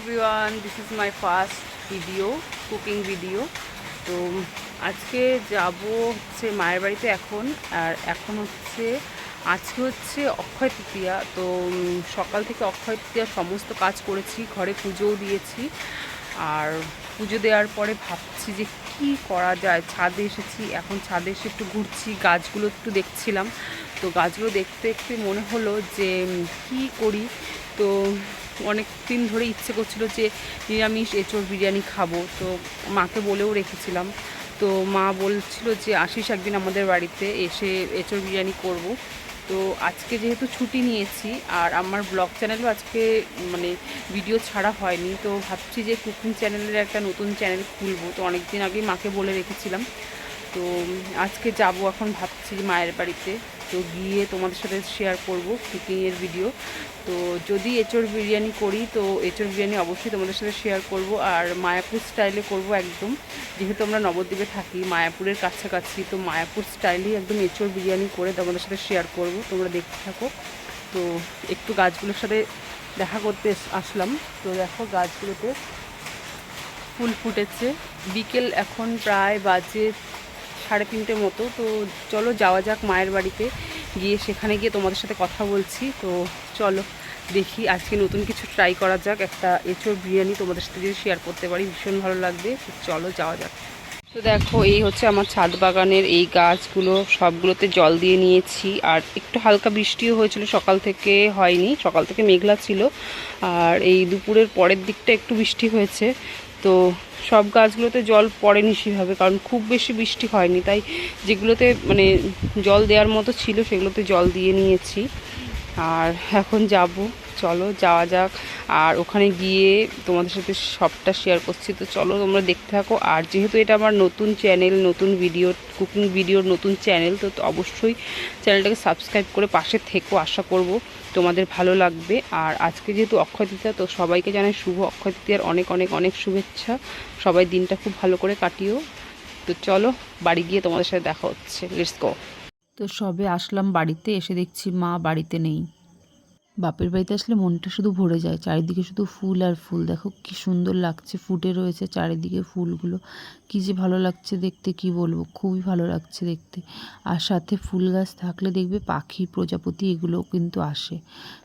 Everyone this is my first video cooking video তো আজকে যাব হচ্ছে মায়ের বাড়িতে এখন, আর এখন হচ্ছে, আজকে হচ্ছে অক্ষয় তৃতীয়া। তো সকাল থেকে অক্ষয় তৃতীয়ার সমস্ত কাজ করেছি, ঘরে পুজোও দিয়েছি। আর পুজো দেওয়ার পরে ভাবছি যে কি করা যায়। ছাদে এসেছি, এখন ছাদে এসে একটু ঘুরছি, গাছগুলো একটু দেখছিলাম। তো গাছগুলো দেখতে দেখতে মনে হলো যে কি করি? তো অনেক দিন ধরে ইচ্ছে করছিল যে নিরামিষ এঁচোড় বিরিয়ানি খাব। তো মাকে বলেও রেখেছিলাম। তো মা বলছিল যে, আসিস একদিন আমাদের বাড়িতে, এসে এঁচোড় বিরিয়ানি করব। তো আজকে যেহেতু ছুটি নিয়েছি, আর আমার ব্লগ চ্যানেলও আজকে মানে ভিডিও ছাড়া হয়নি, তো ভাবছি যে কুকিং চ্যানেলের একটা নতুন চ্যানেল খুলবো। তো অনেক দিন আগেই মাকে বলে রেখেছিলাম। তো আজকে যাব এখন ভাবছি মায়ের বাড়িতে। তো গিয়ে তোমাদের সাথে শেয়ার করব কুকিংয়ের ভিডিও তো যদি এঁচোড় বিরিয়ানি করি, তো এঁচোড় বিরিয়ানি অবশ্যই তোমাদের সাথে শেয়ার করব। আর মায়াপুর স্টাইলে করব একদম। যেহেতু আমরা নবদ্বীপে থাকি, মায়াপুরের কাছাকাছি, তো মায়াপুর স্টাইলেই একদম এঁচোড় বিরিয়ানি করে তোমাদের সাথে শেয়ার করব। তোমরা দেখতে থাকো। তো একটু গাছগুলোর সাথে দেখা করতে আসলাম। তো দেখো গাছগুলোতে ফুল ফুটেছে। বিকেল এখন প্রায় বাজে সাড়ে তিনটে মতো, তো চলো যাওয়া যাক মায়ের বাড়িতে। গিয়ে সেখানে গিয়ে তোমাদের সাথে কথা বলছি, তো চলো দেখি আজকে নতুন কিছু ট্রাই করা যাক। একটা এঁচোড় বিরিয়ানি তোমাদের সাথে যদি শেয়ার করতে পারি, ভীষণ ভালো লাগবে। চলো যাওয়া যাক। তো দেখো, এই হচ্ছে আমার ছাদ বাগানের এই গাছগুলো, সবগুলোতে জল দিয়ে নিয়েছি। আর একটু হালকা বৃষ্টিও হয়েছিল, সকাল থেকে হয়নি, সকাল থেকে মেঘলা ছিল। আর এই দুপুরের পরের দিকটা একটু বৃষ্টি হয়েছে। তো সব গাছগুলোতে জল পড়েনি সেভাবে, কারণ খুব বেশি বৃষ্টি হয়নি। তাই যেগুলোতে মানে জল দেওয়ার মতো ছিল, সেগুলোতে জল দিয়ে নিয়েছি। আর এখন যাব। চলো, যাওয়া যাক। আর ওখানে গিয়ে তোমাদের সাথে সবটা শেয়ার করছি। তো চলো, তোমরা দেখতে থাকো। আর যেহেতু এটা আমার নতুন চ্যানেল নতুন ভিডিও কুকিং ভিডিওর নতুন চ্যানেল তো অবশ্যই চ্যানেলটাকে সাবস্ক্রাইব করে পাশে থেকো, আশা করব তোমাদের ভালো লাগবে। আর আজকে যেহেতু অক্ষয় তৃতীয়া, তো সবাইকে জানাই শুভ অক্ষয় তৃতীয়ার অনেক অনেক অনেক শুভেচ্ছা। সবাই দিনটা খুব ভালো করে কাটিও। তো চলো, বাড়ি গিয়ে তোমাদের সাথে দেখা হচ্ছে। লেটস গো তো সবে আসলাম বাড়িতে, এসে দেখছি মা বাড়িতে নেই। বাপের বাড়িতে আসলে মনটা শুধু ভরে যায়। চারিদিকে শুধু ফুল আর ফুল। দেখো কি সুন্দর লাগছে, ফুটে রয়েছে চারিদিকে ফুলগুলো। কি যে ভালো লাগছে দেখতে, কি বলব? খুবই ভালো লাগছে দেখতে। আর সাথে ফুল গাছ থাকলে দেখবে পাখি, প্রজাপতি এগুলো কিন্তু আসে।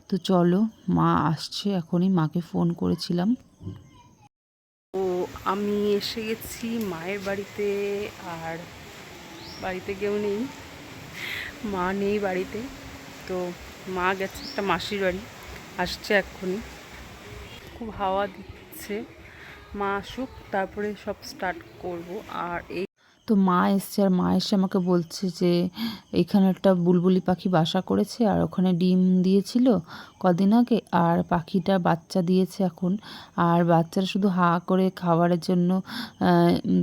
তো চলো, মা আসছে এখনই। মাকে ফোন করেছিলাম। তো আমি এসে গেছি মায়ের বাড়িতে আর বাড়িতে কেউ নেই। মা নেই বাড়িতে। তো মা গেছে, একটা মাসির বাড়ি। আসছে এক্ষুনি। খুব হাওয়া দিচ্ছে। মা আসুক, তারপরে সব স্টার্ট করব। আর এই তো মা এসছে, আর মা এসে আমাকে বলছে যে, এখানে একটা বুলবুলি পাখি বাসা করেছে, আর ওখানে ডিম দিয়েছিল কদিন আগে, আর পাখিটা বাচ্চা দিয়েছে এখন। আর বাচ্চারা শুধু হা করে খাবারের জন্য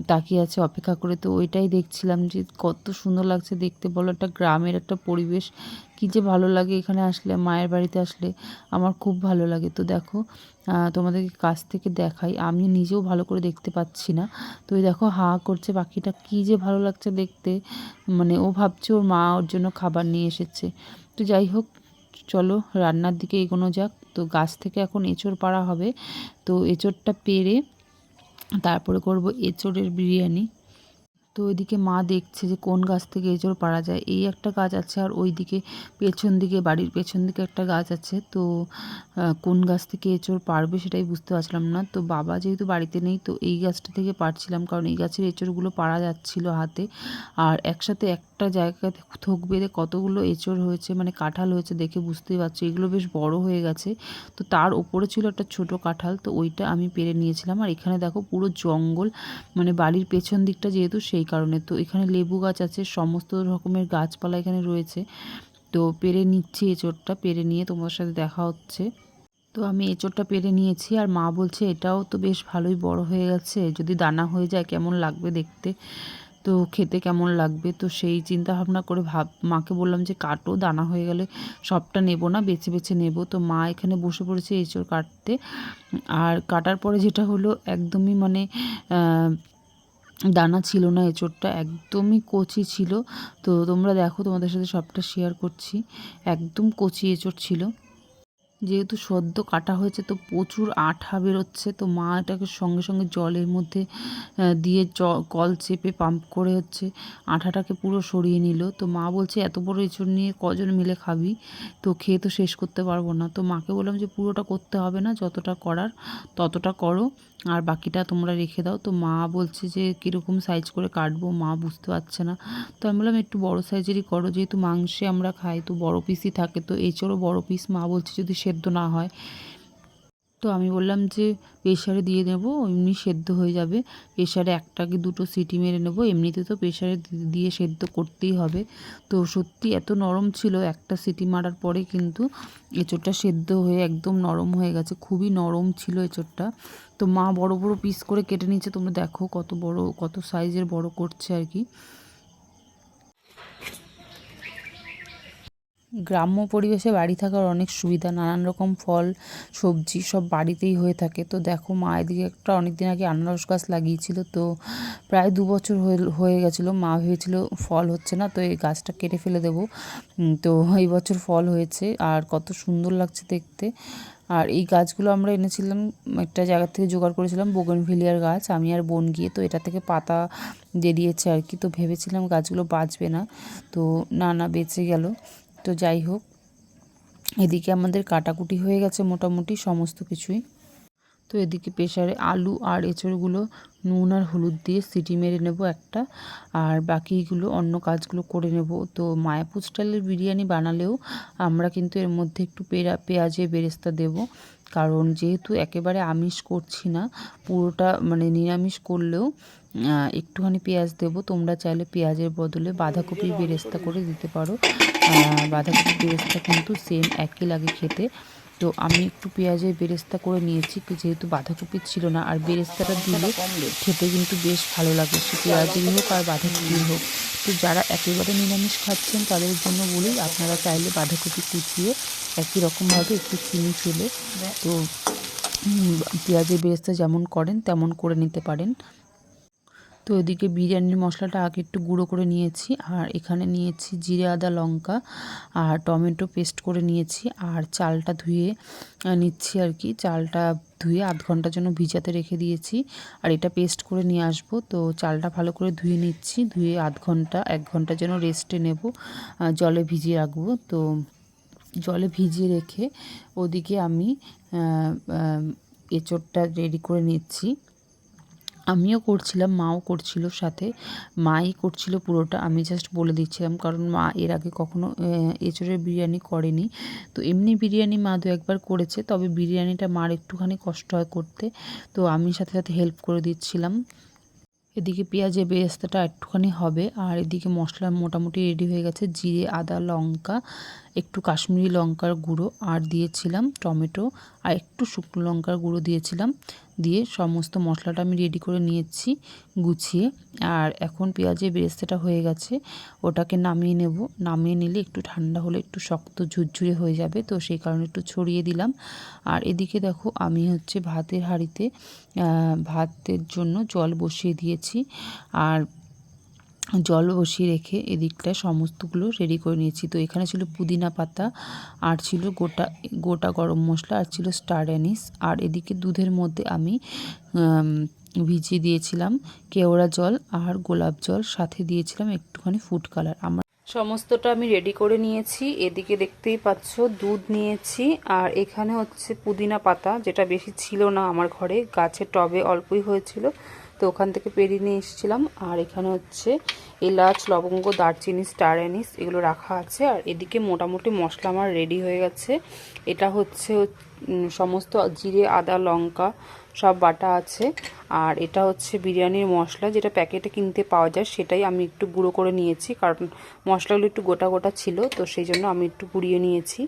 তাকিয়ে আছে, অপেক্ষা করে। তো ওইটাই দেখছিলাম যে, কত সুন্দর লাগছে দেখতে। বলো, একটা গ্রামের একটা পরিবেশ কি যে ভালো লাগে এখানে আসলে, মায়ের বাড়িতে আসলে আমার খুব ভালো লাগে। তো দেখো তোমাদেরকে কাছ থেকে দেখাই আমি নিজেও ভালো করে দেখতে পাচ্ছি না। তো দেখো, হা করছে, পাখিটা কি যে ভালো লাগছে দেখতে। মানে ও ভাবছে ওর মা ওর জন্য খাবার নিয়ে এসেছে। তো যাই হোক, চলো রান্নার দিকে এগোনো যাক। তো গাছ থেকে এখন এঁচড় পাড়া হবে। তো এঁচড়টা পেরে তারপরে করব এঁচড়ের বিরিয়ানি। তো ওইদিকে মা দেখছে যে কোন গাছ থেকে এঁচড় পাড়া যায়। এই একটা গাছ আছে আর ওইদিকে পেছন দিকে, বাড়ির পেছন দিকে একটা গাছ আছে। তো কোন গাছ থেকে এঁচড় পারবে সেটাই বুঝতে পারছিলাম না। তো বাবা যেহেতু বাড়িতে নেই, তো এই গাছটা থেকে পারছিলাম কারণ এই গাছের এঁচড়গুলো পারা যাচ্ছিল হাতে। আর একসাথে একটা জায়গাতে থোক বেঁধে কতগুলো এঁচড় হয়েছে মানে কাঁঠাল হয়েছে দেখে বুঝতেই পারছি। এগুলো বেশ বড় হয়ে গেছে। তো তার ওপরে ছিল একটা ছোট কাঁঠাল, তো ওইটা আমি পেরে নিয়েছিলাম। আর এখানে দেখো পুরো জঙ্গল মানে বাড়ির পেছন দিকটা যেহেতু সেই কারণে। তো এখানে লেবু গাছ আছে, সমস্ত রকমের গাছপালা এখানে রয়েছে। তো পেরে নিচ্ছি এঁচড়টা, পেরে নিয়ে তোমার সাথে দেখা হচ্ছে। তো আমি এঁচড়টা পেরে নিয়েছি আর মা বলছে, এটাও তো বেশ ভালোই বড় হয়ে গেছে, যদি দানা হয়ে যায় কেমন লাগবে দেখতে? তো খেতে কেমন লাগবে? তো সেই চিন্তা ভাবনা করে ভাব, মাকে বললাম যে, কাটো, দানা হয়ে গেলে সবটা নেব না, বেছে বেছে নেব। তো মা এখানে বসে পড়েছে এঁচড় কাটতে। আর কাটার পরে যেটা হলো, একদমই মানে দানা ছিল না, এঁচড়টা একদমই কচি ছিল। তো তোমরা দেখো, তোমাদের সাথে সবটা শেয়ার করছি। একদম কচি এঁচড় ছিল। যেহেতু সদ্য কাটা হয়েছে, তো প্রচুর আঠা বেরোচ্ছে। তো মা এটাকে সঙ্গে সঙ্গে জলের মধ্যে দিয়ে জ কল চেপে পাম্প করে হচ্ছে, আঠাটাকে পুরো সরিয়ে নিল। তো মা বলছে, এত বড় এঁচড় নিয়ে কজন মিলে খাবি? তো খেয়ে তো শেষ করতে পারব না। তো মাকে বললাম যে, পুরোটা করতে হবে না, যতটা করার ততটা করো। আর বাকিটা তোমরা রেখে দাও। তো মা বলছে যে, কীরকম সাইজ করে কাটবো? মা বুঝতে পারছে না। তো আমি বললাম, একটু বড় সাইজেরই করো। যেহেতু মাংসে আমরা খাই, তো বড় পিসই থাকে। তো এছাড়াও বড় পিস মা বলছে যদি সেদ্ধ না হয়। তো আমি বললাম যে প্রেশারে দিয়ে নেব এমনি সেদ্ধ হয়ে যাবে। প্রেশারে একটা কি দুটো সিটি মেরে নেব। এমনিতে তো প্রেশারে দিয়ে সেদ্ধ করতেই হবে। তো সত্যি এত নরম ছিল একটা সিটি মারার পরে, কিন্তু এঁচোড়টা সেদ্ধ হয়ে একদম নরম হয়ে গেছে। খুবই নরম ছিল এঁচোড়টা। তো মা বড় বড় পিস করে কেটে নিচ্ছে তোমরা দেখো কত বড়, কত সাইজের বড় করছে আর কি। গ্রাম্য পরিবেশে বাড়ি থাকার অনেক সুবিধা, নানান রকম ফল, সবজি সব বাড়িতেই হয়ে থাকে। তো দেখো মা এদিকে একটা অনেক দিন আগে আনারস গাছ লাগিয়েছিল। তো প্রায় দু বছর হয়ে- গেছিল। মা ভেবেছিল ফল হচ্ছে না, তো এই গাছটা কেটে ফেলে দেবো। তো এই বছর ফল হয়েছে। আর কত সুন্দর লাগছে দেখতে। আর এই গাছগুলো আমরা এনেছিলাম, একটা জায়গা থেকে জোগাড় করেছিলাম, বোগেনভিলিয়ার গাছ। আমি আর বোন গিয়ে তো এটা থেকে পাতা বেরিয়েছে আর কি, তো ভেবেছিলাম গাছগুলো বাঁচবে না। তো না না, বেঁচে গেল। তো যাই হোক, এদিকে আমাদের কাটাকুটি হয়ে গেছে মোটামুটি, সমস্ত কিছুই। তো এদিকে প্রেশারে আলু আর এঁচড়গুলো নুন আর হলুদ দিয়ে সিটি মেরে নেব একটা। আর বাকিগুলো অন্য কাজগুলো করে নেব। তো মায়াপুর স্টাইলের বিরিয়ানি বানালেও আমরা কিন্তু এর মধ্যে একটু পেঁয়া পেঁয়াজের বেরেস্তা দেব। কারণ যেহেতু একেবারে আমিষ করছি না পুরোটা মানে নিরামিষ করলেও একটুখানি পেঁয়াজ দেবো। তোমরা চাইলে পেঁয়াজের বদলে বাঁধাকপির বেরেস্তা করে দিতে পারো। আহ, বাঁধাকপির বেরেস্তা কিন্তু সেম একই লাগে খেতে। তো আমি একটু পেঁয়াজের বেরেস্তা করে নিয়েছি যেহেতু বাঁধাকপি ছিল না, আর বেরেস্তাটা দিলে খেতে কিন্তু বেশ ভালো লাগে। সে পেঁয়াজেরই হোক আর বাঁধাকপির হোক। তো যারা একেবারে নিরামিষ খাচ্ছেন, তাদের জন্য বলেই আপনারা চাইলে বাঁধাকপি কুচিয়ে একই রকমভাবে একটু চিনি ফেলে, তো পেঁয়াজের বেরেস্তা যেমন করেন, তেমন করে নিতে পারেন। তো এদিকে বিরিয়ানির মশলাটা আগে একটু গুঁড়ো করে নিয়েছি, আর এখানে নিয়েছি জিরে, আদা, লঙ্কা, আর টমেটো পেস্ট করে নিয়েছি, আর চালটা ধুয়ে নিচ্ছি আর কি। চালটা ধুয়ে আধ ঘণ্টার জন্য ভিজাতে রেখে দিয়েছি, আর এটা পেস্ট করে নিয়ে আসব। তো চালটা ভালো করে ধুয়ে নিচ্ছি, ধুয়ে আধ ঘণ্টা, এক ঘণ্টার জন্য রেস্টে নেব জলে ভিজিয়ে রাখব। তো জলে ভিজিয়ে রেখে ওদিকে আমি এঁচোড়টা রেডি করে নিচ্ছি। আমিও করছিলাম মাও করছিল সাথে মাই করছিল পুরোটা আমি জাস্ট বলে দিচ্ছিলাম কারণ মা এর আগে কখনো আহ, এঁচোড়ের বিরিয়ানি করেনি। তো এমনি বিরিয়ানি মা দু একবার করেছে তবে বিরিয়ানিটা মার একটুখানি কষ্ট হয় করতে তো আমি সাথে সাথে হেল্প করে দিচ্ছিলাম। এদিকে পেঁয়াজের বেরেস্তাটা একটুখানি হবে আর এদিকে মশলা মোটামুটি রেডি হয়ে গেছে জিরে আদা লঙ্কা একটু কাশ্মীরি লঙ্কার গুঁড়ো আর দিয়েছিলাম টমেটো, আর একটু শুকনো লঙ্কার গুঁড়ো দিয়েছিলাম। দিয়ে সমস্ত মশলাটা আমি রেডি করে নিয়েছি গুছিয়ে। আর এখন পেঁয়াজের বেরেস্তাটা হয়ে গেছে, ওটাকে নামিয়ে নেব। নামিয়ে নিলে একটু ঠান্ডা হলে একটু শক্ত ঝুরঝুরে হয়ে যাবে, তো সেই কারণে একটু ছড়িয়ে দিলাম। আর এদিকে দেখো আমি হচ্ছে ভাতের হাঁড়িতে ভাতের জন্য জল বসিয়ে দিয়েছি। আর জল বসিয়ে রেখে এদিকটায় সমস্তগুলো রেডি করে নিয়েছি। তো এখানে ছিল পুদিনা পাতা, আর ছিল গোটা গোটা গরম মশলা, আর ছিল স্টার অ্যানিস আর এদিকে দুধের মধ্যে আমি ভিজিয়ে দিয়েছিলাম কেওড়া জল আর গোলাপ জল। সাথে দিয়েছিলাম একটুখানি ফুড কালার আমার সমস্তটা আমি রেডি করে নিয়েছি। এদিকে দেখতেই পাচ্ছ, দুধ নিয়েছি। আর এখানে হচ্ছে পুদিনা পাতা, যেটা বেশি ছিল না আমার ঘরে। গাছের টবে অল্পই হয়েছিল। তো ওখান থেকে পেরিয়ে নিয়ে এসেছিলাম। আর এখানে হচ্ছে এলাচ, লবঙ্গ, দারচিনি, স্টার অ্যানিস এগুলো রাখা আছে। আর এদিকে মোটামুটি মশলা আমার রেডি হয়ে গেছে। এটা হচ্ছে সমস্ত জিরে, আদা, লঙ্কা সব বাটা আছে। আর এটা হচ্ছে বিরিয়ানির মশলা। যেটা প্যাকেটে কিনতে পাওয়া যায় সেটাই আমি একটু গুঁড়ো করে নিয়েছি। কারণ মশলাগুলো একটু গোটা গোটা ছিল, তো সেই জন্য আমি একটু গুঁড়িয়ে নিয়েছি।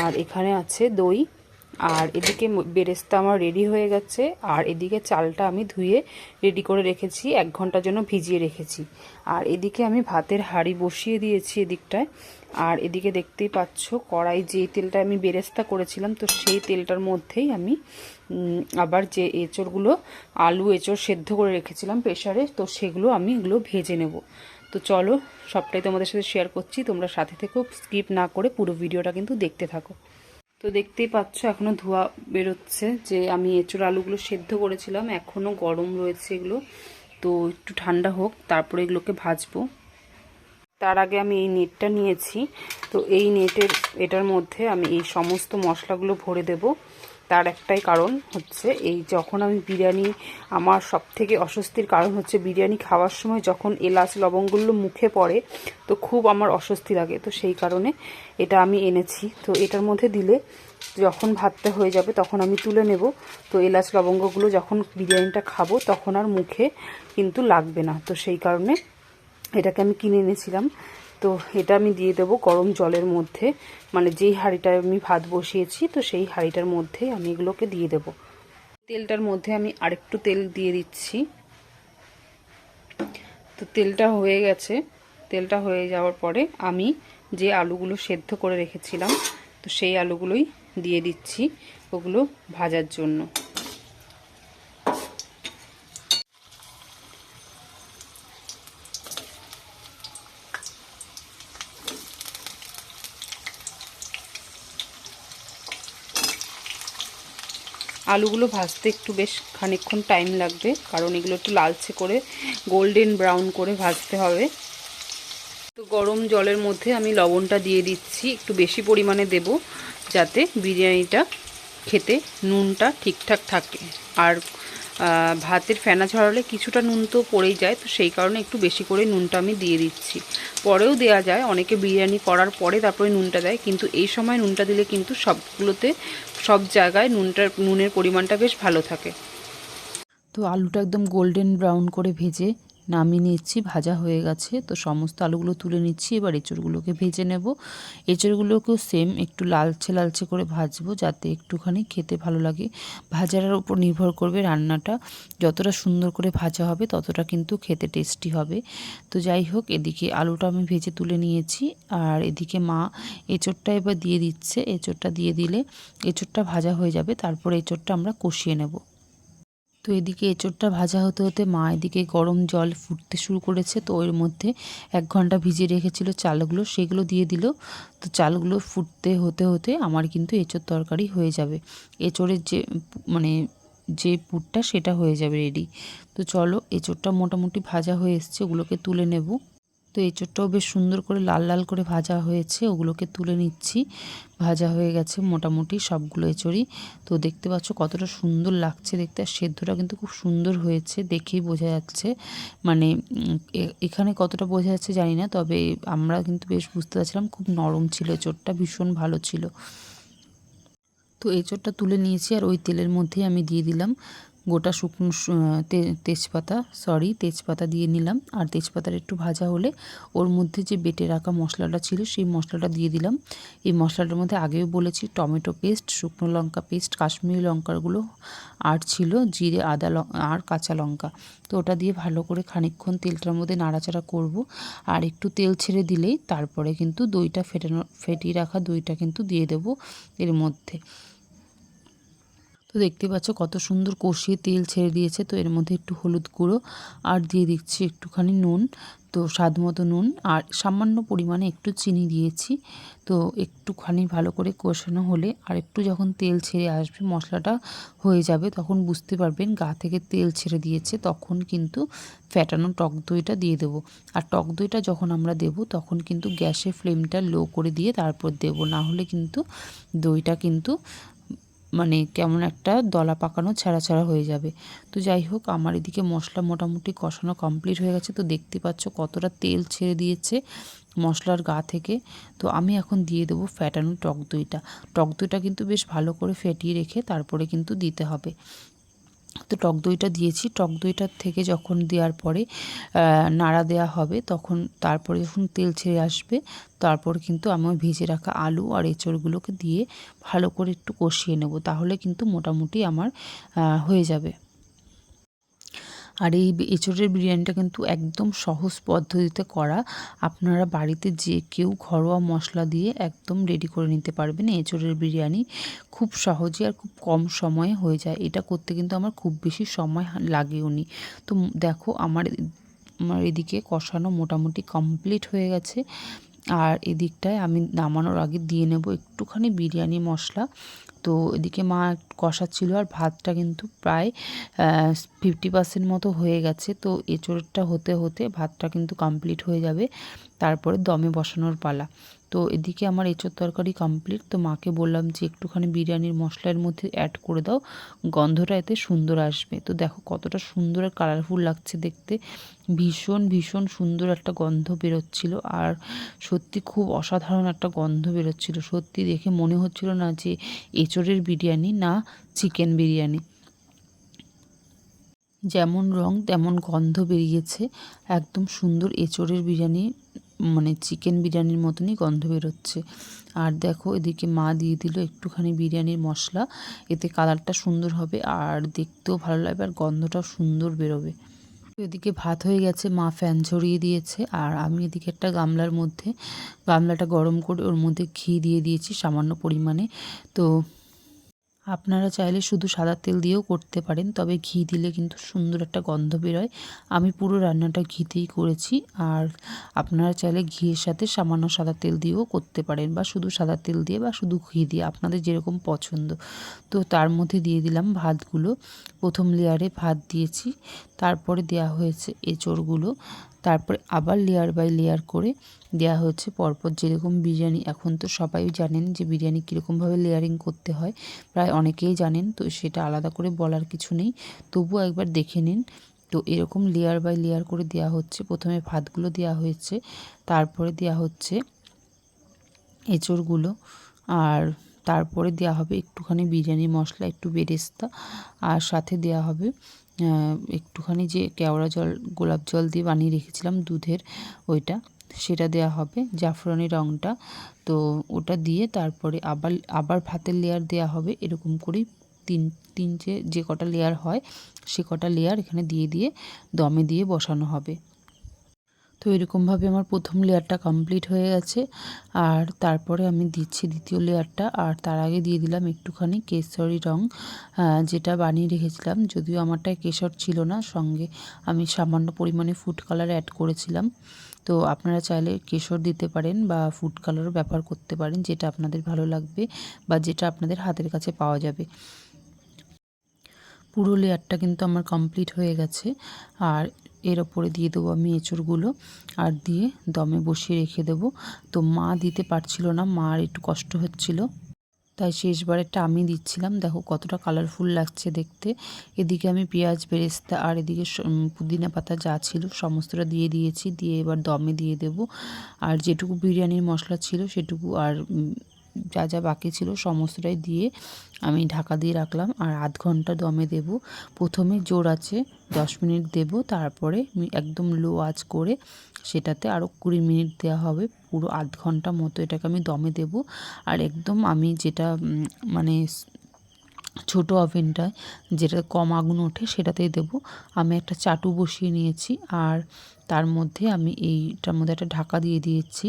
আর এখানে আছে দই। আর এদিকে বেরেস্তা আমার রেডি হয়ে গেছে, আর এদিকে চালটা আমি ধুয়ে রেডি করে রেখেছি, এক ঘণ্টার জন্য ভিজিয়ে রেখেছি। আর এদিকে আমি ভাতের হাঁড়ি বসিয়ে দিয়েছি এদিকটায়। আর এদিকে দেখতেই পাচ্ছ কড়াই যে তেলটা আমি বেরেস্তা করেছিলাম, তো সেই তেলটার মধ্যেই আমি আবার যে এঁচড়গুলো, আলু এঁচড় সেদ্ধ করে রেখেছিলাম প্রেশারে তো সেগুলো আমি এগুলো ভেজে নেব। তো চলো, সবটাই তোমাদের সাথে শেয়ার করছি, তোমরা সাথে থেকেও স্কিপ না করে পুরো ভিডিওটা কিন্তু দেখতে থাকো। তো দেখতেই পাচ্ছ, এখনও ধোয়া বেরোচ্ছে যে আমি এঁচোড় আলুগুলো সেদ্ধ করেছিলাম, এখনও গরম রয়েছে এগুলো। তো একটু ঠান্ডা হোক, তারপরে এগুলোকে ভাজবো। তার আগে আমি এই নেটটা নিয়েছি, তো এই নেটের, এটার মধ্যে আমি এই সমস্ত মশলাগুলো ভরে দেব। তার একটাই কারণ হচ্ছে এই যখন আমি বিরিয়ানি, আমার সব থেকে অস্বস্তির কারণ হচ্ছে বিরিয়ানি খাওয়ার সময় যখন এলাচ, লবঙ্গগুলো মুখে পড়ে, তো খুব আমার অস্বস্তি লাগে। তো সেই কারণে এটা আমি এনেছি। তো এটার মধ্যে দিলে যখন ভাতটা হয়ে যাবে তখন আমি তুলে নেব। তো এলাচ, লবঙ্গগুলো যখন বিরিয়ানিটা খাব তখন আর মুখে কিন্তু লাগবে না। তো সেই কারণে এটাকে আমি কিনে এনেছিলাম। তো এটা আমি দিয়ে দেবো গরম জলের মধ্যে। মানে যেই হাঁড়িটায় আমি ভাত বসিয়েছি, তো সেই হাঁড়িটার মধ্যে আমি এগুলোকে দিয়ে দেবো। তেলটার মধ্যে আমি আরেকটু তেল দিয়ে দিচ্ছি। তো তেলটা হয়ে গেছে। তেলটা হয়ে যাওয়ার পরে আমি যে আলুগুলো সেদ্ধ করে রেখেছিলাম, তো সেই আলুগুলোই দিয়ে দিচ্ছি ওগুলো ভাজার জন্য। আলুগুলো ভাজতে একটু বেশ খানিকক্ষণ টাইম লাগবে, কারণ এগুলো একটু লালচে করে গোল্ডেন ব্রাউন করে ভাজতে হবে। তো গরম জলের মধ্যে আমি লবণটা দিয়ে দিচ্ছি, একটু বেশি পরিমাণে দেব, যাতে বিরিয়ানিটা খেতে নুনটা ঠিকঠাক থাকে। আর ভাতের ফেনা ঝরালে কিছুটা নুন তো পড়েই যায়, তো সেই কারণে একটু বেশি করে নুনটা আমি দিয়ে দিচ্ছি। পরেও দেয়া যায়, অনেকে বিরিয়ানি করার পরে তারপরে নুনটা দেয়, কিন্তু এই সময় নুনটা দিলে কিন্তু সবগুলোতে, সব জায়গায় নুনটার, নুনের পরিমাণটা বেশ ভালো থাকে। তো আলুটা একদম গোল্ডেন ব্রাউন করে ভেজে নামিয়ে নিচ্ছি, ভাজা হয়ে গেছে। তো সমস্ত আলুগুলো তুলে নিচ্ছি, এবার এঁচড়গুলোকে ভেজে নেব। এঁচড়গুলোকেও সেম একটু লালচে লালচে করে ভাজবো যাতে একটুখানি খেতে ভালো লাগে। ভাজার উপর নির্ভর করবে রান্নাটা। যতটা সুন্দর করে ভাজা হবে, ততটা কিন্তু খেতে টেস্টি হবে। তো যাই হোক, এদিকে আলুটা আমি ভেজে তুলে নিয়েছি। আর এদিকে মা এঁচড়টা এবার দিয়ে দিচ্ছে। এঁচড়টা দিয়ে দিলে এঁচড়টা ভাজা হয়ে যাবে। তারপর এঁচড়টা আমরা কষিয়ে নেব। তো এদিকে এঁচোড়টা ভাজা হতে হতে মা এদিকে গরম জল ফুটতে শুরু করেছে। তো ওর মধ্যে এক ঘণ্টা ভিজিয়ে রেখেছিল চালগুলো, সেগুলো দিয়ে দিল। তো চালগুলো ফুটতে হতে হতে আমার কিন্তু এঁচোড় তরকারি হয়ে যাবে। এঁচোড়ের যে মানে যে পুরটা সেটা হয়ে যাবে রেডি। তো চলো এঁচোড়টা মোটামুটি ভাজা হয়ে এসছে, ওগুলোকে তুলে নেব। তো এঁচোড়টাও বেশ সুন্দর করে লাল লাল করে ভাজা হয়েছে, ওগুলোকে তুলে নিচ্ছি। ভাজা হয়ে গেছে মোটামুটি সবগুলো এঁচড়ই তো দেখতে পাচ্ছ কতটা সুন্দর লাগছে দেখতে, আর সেদ্ধটা কিন্তু খুব সুন্দর হয়েছে দেখেই বোঝা যাচ্ছে। মানে এখানে কতটা বোঝা যাচ্ছে জানি না, তবে আমরা কিন্তু বেশ বুঝতে পারছিলাম খুব নরম ছিল এঁচোড়টা ভীষণ ভালো ছিল। তো এঁচোড়টা তুলে নিয়েছি, আর ওই তেলের মধ্যেই আমি দিয়ে দিলাম। গোটা শুকনো তেজপাতা সরি তেজপাতা দিয়ে নিলাম। আর তেজপাতার একটু ভাজা হলে ওর মধ্যে যে বেটে রাখা মশলাটা ছিল, সেই মশলাটা দিয়ে দিলাম। এই মশলাটার মধ্যে আগেও বলেছি, টমেটো পেস্ট, শুকনো লঙ্কা পেস্ট, কাশ্মীরি লঙ্কাগুলো আর ছিল, জিরে, আদা আর কাঁচা লঙ্কা। তো ওটা দিয়ে ভালো করে খানিকক্ষণ তেলটার মধ্যে নাড়াচাড়া করব। আর একটু তেল ছেড়ে দিলেই তারপরে কিন্তু দইটা ফেটানো, ফেটিয়ে রাখা দইটা কিন্তু দিয়ে দেব এর মধ্যে। তো দেখতে পাচ্ছ কত সুন্দর কষিয়ে তেল ছেড়ে দিয়েছে। তো এর মধ্যে একটু হলুদ গুঁড়ো আর দিয়ে দিচ্ছি একটুখানি নুন। তো স্বাদ মতো নুন আর সামান্য পরিমাণে একটু চিনি দিয়েছি। তো একটুখানি ভালো করে কষানো হলে আর একটু যখন তেল ছেড়ে আসবে, মশলাটা হয়ে যাবে, তখন বুঝতে পারবেন গা থেকে তেল ছেড়ে দিয়েছে, তখন কিন্তু ফ্যাটানো টক দইটা দিয়ে দেবো। আর টক দইটা যখন আমরা দেব, তখন কিন্তু গ্যাসের ফ্লেমটা লো করে দিয়ে তারপর দেব। না হলে কিন্তু দইটা কিন্তু মানে কেমন একটা দলা পাকানো ছাড়া ছাড়া হয়ে যাবে। তো যাই হোক, আমার এদিকে মশলা মোটামুটি কষানো কমপ্লিট হয়ে গেছে। তো দেখতে পাচ্ছ কতটা তেল ছেড়ে দিয়েছে মশলার গা থেকে। তো আমি এখন দিয়ে দেবো ফ্যাটানো টক দইটা। টক দইটা কিন্তু বেশ ভালো করে ফেটিয়ে রেখে তারপরে কিন্তু দিতে হবে। তো টক দইটা দিয়েছি। টক দইটার থেকে যখন দেওয়ার পরে নাড়া দেওয়া হবে, তখন তারপরে যখন তেল ছেড়ে আসবে, তারপর কিন্তু আমি ভেজে রাখা আলু আর এঁচড়গুলোকে দিয়ে ভালো করে একটু কষিয়ে নেব। তাহলে কিন্তু মোটামুটি আমার হয়ে যাবে। আর এই এঁচড়ের বিরিয়ানিটা কিন্তু একদম সহজ পদ্ধতিতে করা। আপনারা বাড়িতে যে কেউ ঘরোয়া মশলা দিয়ে একদম রেডি করে নিতে পারবেন এঁচড়ের বিরিয়ানি। খুব সহজে আর খুব কম সময়ে হয়ে যায়। এটা করতে কিন্তু আমার খুব বেশি সময় লাগেও নি। তো দেখো আমার আমার এদিকে কষানো মোটামুটি কমপ্লিট হয়ে গেছে। আর এদিকটায় আমি নামানোর আগে দিয়ে নেব একটুখানি বিরিয়ানি মশলা। তো এদিকে মা কষা ছিল আর ভাতটা কিন্তু প্রায় ফিফটি পার্সেন্ট মতো হয়ে গেছে। তো এঁচোড়টা হতে হতে ভাতটা কিন্তু কমপ্লিট হয়ে যাবে। তারপরে দমে বসানোর পালা। তো এদিকে আমার এঁচোর তরকারি কমপ্লিট তো মাকে বললাম যে, একটুখানি বিরিয়ানির মশলার মধ্যে অ্যাড করে দাও। গন্ধটা এতে সুন্দর আসবে। তো দেখো কতটা সুন্দর আর কালারফুল লাগছে দেখতে। ভীষণ ভীষণ সুন্দর একটা গন্ধ বেরোচ্ছিল। আর সত্যি খুব অসাধারণ একটা গন্ধ বেরোচ্ছিল। সত্যি দেখে মনে হচ্ছিল না যে এঁচড়ের বিরিয়ানি না চিকেন বিরিয়ানি। যেমন রং, তেমন গন্ধ বেরিয়েছে। একদম সুন্দর এঁচড়ের বিরিয়ানি মানে চিকেন বিরিয়ানির মতনই গন্ধ বেরোচ্ছে। আর দেখো, এদিকে মা দিয়ে দিল একটুখানি বিরিয়ানির মশলা। এতে কালারটা সুন্দর হবে আর দেখতেও ভালো লাগবে আর গন্ধটাও সুন্দর বেরোবে। এদিকে ভাত হয়ে গেছে, মা ফ্যান ঝরিয়ে দিয়েছে। আর আমি এদিকে একটা গামলার মধ্যে, গামলাটা গরম করে ওর মধ্যে ঘি দিয়ে দিয়েছি সামান্য পরিমাণে। তো আপনারা চাইলে শুধু সাদা তেল দিয়েও করতে পারেন, তবে ঘি দিলে কিন্তু সুন্দর একটা গন্ধ বেরোয়। আমি পুরো রান্নাটা ঘিতেই করেছি, আর আপনারা চাইলে ঘিয়ের সাথে সামান্য সাদা তেল দিয়েও করতে পারেন, বা শুধু সাদা তেল দিয়ে বা শুধু ঘি দিয়ে, আপনাদের যেরকম পছন্দ। তো তার মধ্যে দিয়ে দিলাম ভাতগুলো। প্রথম লেয়ারে ভাত দিয়েছি, তারপরে দেয়া হয়েছে এঁচড়গুলো। তারপরে আবার লেয়ার বাই লেয়ার করে দেওয়া হয়েছে। পরপর যেরকম বিরিয়ানি, এখন তো সবাই জানেন যে বিরিয়ানি কীরকমভাবে লেয়ারিং করতে হয়। প্রায় অনেকেই জানেন, তো সেটা আলাদা করে বলার কিছু নেই। তবুও একবার দেখে নিন। তো এরকম লেয়ার বাই লেয়ার করে দেওয়া হচ্ছে। প্রথমে ভাতগুলো দেওয়া হয়েছে, তারপরে দেওয়া হচ্ছে এঁচড়গুলো, আর তারপরে দেওয়া হবে একটুখানি বিরিয়ানি মশলা, একটু বেরেস্তা, আর সাথে দেওয়া হবে একটুখানি যে কেওড়া জল, গোলাপ জল দিয়ে বানিয়ে রেখেছিলাম দুধের, ওইটা। সেটা দেয়া হবে জাফরানি রঙটা তো ওটা দিয়ে তারপরে আবার আবার ভাতের লেয়ার দেয়া হবে। এরকম করেই তিন তিন যে যে কটা লেয়ার হয়, সে কটা লেয়ার এখানে দিয়ে দিয়ে দমে দিয়ে বসানো হবে। তো এরকমভাবে আমার প্রথম লেয়ারটা কমপ্লিট হয়ে গেছে। আর তারপরে আমি দিচ্ছি দ্বিতীয় লেয়ারটা। আর তার আগে দিয়ে দিলাম একটুখানি কেশরি রং যেটা বানিয়ে রেখেছিলাম। যদিও আমারটায় কেশর ছিল না, সঙ্গে আমি সামান্য পরিমাণে ফুড কালার অ্যাড করেছিলাম। তো আপনারা চাইলে কেশর দিতে পারেন বা ফুড কালারও ব্যবহার করতে পারেন, যেটা আপনাদের ভালো লাগবে বা যেটা আপনাদের হাতের কাছে পাওয়া যাবে। পুরো লেয়ারটা কিন্তু আমার কমপ্লিট হয়ে গেছে। আর এর ওপরে দিয়ে দেবো আমি এঁচড়গুলো আর দিয়ে দমে বসিয়ে রেখে দেবো। তো মা দিতে পারছিল না, মার একটু কষ্ট হচ্ছিল। তাই শেষবারেরটা আমি দিচ্ছিলাম। দেখো কতটা কালারফুল লাগছে দেখতে। এদিকে আমি পেঁয়াজ, বেরেস্তা আর এদিকে পুদিনা পাতা যা ছিল সমস্তটা দিয়ে দিয়েছি। দিয়ে এবার দমে দিয়ে দেব। আর যেটুকু বিরিয়ানির মশলা ছিল সেটুকু আর যা যা বাকি ছিল সমস্তটাই দিয়ে আমি ঢাকা দিয়ে রাখলাম। আর আধ ঘণ্টা দমে দেব। প্রথমে জোর আছে, দশ মিনিট দেব। তারপরে একদম লো আঁচ করে সেটাতে আরও কুড়ি মিনিট দেওয়া হবে। পুরো আধ ঘণ্টা মতো এটাকে আমি দমে দেব। আর একদম আমি যেটা মানে ছোট ওভেনটায় যেটা কম আগুন ওঠে সেটাতেই দেব। আমি একটা চাটু বসিয়ে নিয়েছি। আর তার মধ্যে আমি এইটার মধ্যে একটা ঢাকা দিয়ে দিয়েছি।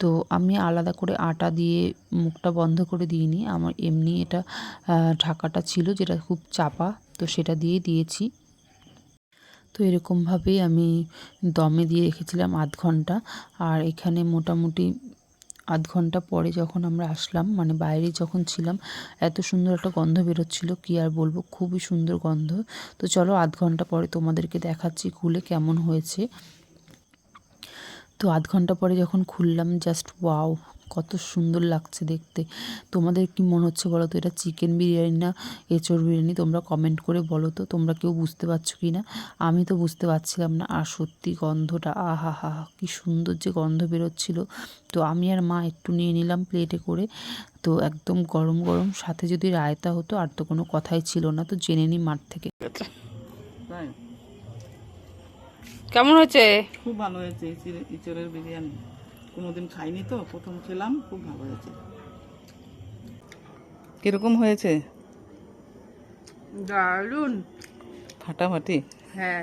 তো আমি আলাদা করে আটা দিয়ে মুখটা বন্ধ করে দিইনি। আমার এমনি এটা ঢাকাটা ছিল যেটা খুব চাপা, তো সেটা দিয়ে দিয়েছি। তো এরকমভাবেই আমি দমে দিয়ে রেখেছিলাম আধ ঘণ্টা। আর এখানে মোটামুটি আধ ঘণ্টা পরে যখন আমরা আসলাম মানে বাইরে যখন ছিলাম, এত সুন্দর একটা গন্ধ বেরোচ্ছিলো। কি আর বলব, খুবই সুন্দর গন্ধ। তো চলো আধ ঘণ্টা পরে তোমাদেরকে দেখাচ্ছি খুলে কেমন হয়েছে। তো আধ ঘণ্টা পরে যখন খুললাম জাস্ট ওয়াও কত সুন্দর লাগছে দেখতে। তোমাদের কি মনে হচ্ছে বলো তো এটা চিকেন বিরিয়ানি না এঁচড় বিরিয়ানি? তোমরা কমেন্ট করে বলো তো তোমরা কেউ বুঝতে পারছ কি না? আমি তো বুঝতে পারছিলাম না। আর সত্যি গন্ধটা আহা হা হা কী সুন্দর যে গন্ধ বেরোচ্ছিলো। তো আমি আর মা একটু নিয়ে নিলাম প্লেটে করে। তো একদম গরম গরম সাথে যদি রায়তা হতো আর তো কোনো কথাই ছিল না। তো জেনে নিই মাঠ থেকে। কেমন হয়েছে? খুব ভালো হয়েছে ইঁচড়ের বিরিয়ানি। কোনোদিন খাইনি তো প্রথম খেলাম খুব ভালো হয়েছে। কীরকম হয়েছে? দারুণ ফাটাফাটি? হ্যাঁ।